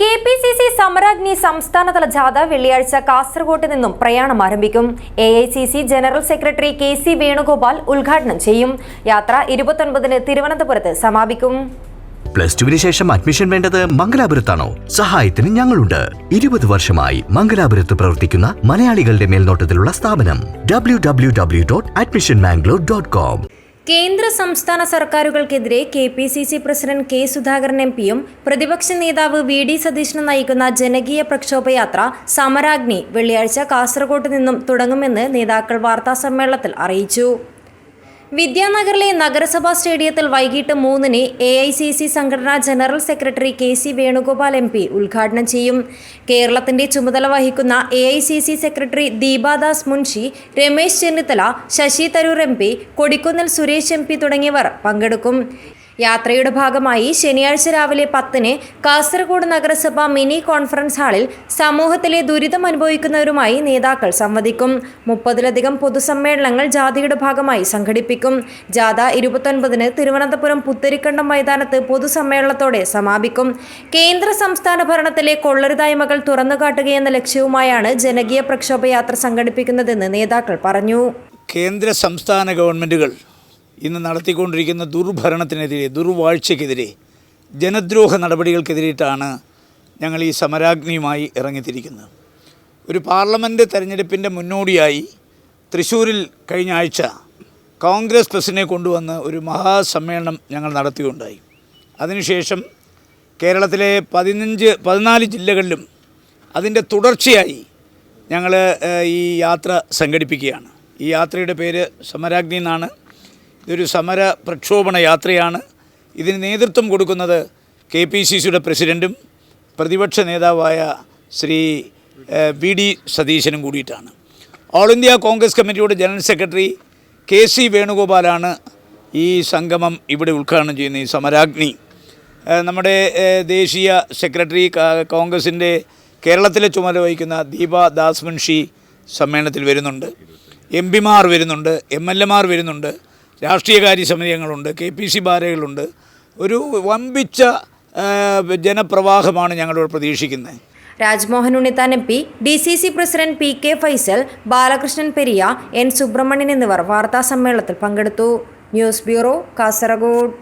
K P C C സമരാഗ്നി സംസ്ഥാനതല ജാഥ വെള്ളിയാഴ്ച കാസർഗോട്ട് നിന്നും പ്രയാണം ആരംഭിക്കും. A I C C general secretary K C Venugopal ഉദ്ഘാടനം ചെയ്യും. യാത്ര ഇരുപത്തൊൻപതിന് തിരുവനന്തപുരത്ത് സമാപിക്കും. പ്ലസ് ടുവിന് ശേഷം അഡ്മിഷൻ വേണ്ടത് മംഗലാപുരത്താണോ? സഹായത്തിന് ഞങ്ങളുണ്ട്. ഇരുപത് വർഷമായി മംഗലാപുരത്ത് പ്രവർത്തിക്കുന്ന മലയാളികളുടെ മേൽനോട്ടത്തിലുള്ള സ്ഥാപനം. W W W dot admission Mangalore dot com കേന്ദ്ര സംസ്ഥാന സർക്കാരുകൾക്കെതിരെ K P C C president K Sudhakaran M പിയും പ്രതിപക്ഷ നേതാവ് വി ഡി സതീശനും നയിക്കുന്ന ജനകീയ പ്രക്ഷോഭയാത്ര സമരാഗ്നി വെള്ളിയാഴ്ച കാസർഗോഡ് നിന്നും തുടങ്ങുമെന്ന് നേതാക്കൾ വാർത്താസമ്മേളനത്തിൽ അറിയിച്ചു. വിദ്യാനഗറിലെ നഗരസഭാ സ്റ്റേഡിയത്തിൽ വൈകിട്ട് മൂന്നിന് എ ഐ സി സി സംഘടനാ general secretary K C Venugopal M P ഉദ്ഘാടനം ചെയ്യും. കേരളത്തിന്റെ ചുമതല വഹിക്കുന്ന A I C C secretary Deepa Das Munshi Ramesh Chennithala Shashi Tharoor M P Kodikunnil Suresh M P തുടങ്ങിയവർ പങ്കെടുക്കും. യാത്രയുടെ ഭാഗമായി ശനിയാഴ്ച രാവിലെ പത്തിന് കാസർഗോഡ് നഗരസഭ മിനി കോൺഫറൻസ് ഹാളിൽ സമൂഹത്തിലെ ദുരിതം അനുഭവിക്കുന്നവരുമായി നേതാക്കൾ സംവദിക്കും. മുപ്പതിലധികം പൊതുസമ്മേളനങ്ങൾ ജാഥയുടെ ഭാഗമായി സംഘടിപ്പിക്കും. ജാഥ ഇരുപത്തൊൻപതിന് തിരുവനന്തപുരം പുത്തരിക്കണ്ടം മൈതാനത്ത് പൊതുസമ്മേളനത്തോടെ സമാപിക്കും. കേന്ദ്ര സംസ്ഥാന ഭരണത്തിലെ കൊള്ളരുതായ്മകൾ തുറന്നുകാട്ടുകയെന്ന ലക്ഷ്യവുമായാണ് ജനകീയ പ്രക്ഷോഭയാത്ര സംഘടിപ്പിക്കുന്നതെന്ന് നേതാക്കൾ പറഞ്ഞു. കേന്ദ്ര സംസ്ഥാന ഗവൺമെന്റുകൾ ഇന്ന് നടത്തിക്കൊണ്ടിരിക്കുന്ന ദുർഭരണത്തിനെതിരെ ദുർവാഴ്ചയ്ക്കെതിരെ ജനദ്രോഹ നടപടികൾക്കെതിരെയിട്ടാണ് ഞങ്ങൾ ഈ സമരാഗ്നിയുമായി ഇറങ്ങിത്തിരിക്കുന്നത്. ഒരു പാർലമെന്റ് തെരഞ്ഞെടുപ്പിന്റെ മുന്നോടിയായി തൃശ്ശൂരിൽ കഴിഞ്ഞ ആഴ്ച കോൺഗ്രസ് പ്രസിനെ കൊണ്ടുവന്ന് ഒരു മഹാസമ്മേളനം ഞങ്ങൾ നടത്തുകയുണ്ടായി. അതിനുശേഷം കേരളത്തിലെ പതിനഞ്ച് പതിനാല് ജില്ലകളിലും അതിന്റെ തുടർച്ചയായി ഞങ്ങൾ ഈ യാത്ര സംഘടിപ്പിക്കുകയാണ്. ഈ യാത്രയുടെ പേര് സമരാഗ്നി എന്നാണ്. ഇതൊരു സമര പ്രക്ഷോഭണ യാത്രയാണ്. ഇതിന് നേതൃത്വം കൊടുക്കുന്നത് കെ പി സി സിയുടെ പ്രസിഡന്റും പ്രതിപക്ഷ നേതാവായ ശ്രീ വി ഡി സതീശനും കൂടിയിട്ടാണ്. ഓൾ ഇന്ത്യ കോൺഗ്രസ് കമ്മിറ്റിയുടെ ജനറൽ സെക്രട്ടറി കെ സി വേണുഗോപാലാണ് ഈ സംഗമം ഇവിടെ ഉദ്ഘാടനം ചെയ്യുന്ന ഈ സമരാഗ്നി. നമ്മുടെ ദേശീയ സെക്രട്ടറി കോൺഗ്രസിന്റെ കേരളത്തിലെ ചുമതല വഹിക്കുന്ന ദീപ ദാസ് മുൻഷി സമ്മേളനത്തിൽ വരുന്നുണ്ട്. എം പിമാർ വരുന്നുണ്ട് എം എൽ എമാർ വരുന്നുണ്ട്. രാഷ്ട്രീയകാര്യ സമിതിയങ്ങളുണ്ട് കെ പി സി ബാരകളുണ്ട്. ഒരു വമ്പിച്ച ജനപ്രവാഹമാണ് ഞങ്ങളിവിടെ പ്രതീക്ഷിക്കുന്നത്. Rajmohan Unnithan M P D C C president P K Faisal Balakrishnan Periya N Subramanian എന്നിവർ വാർത്താ സമ്മേളനത്തിൽ പങ്കെടുത്തു. News bureau Kasaragod.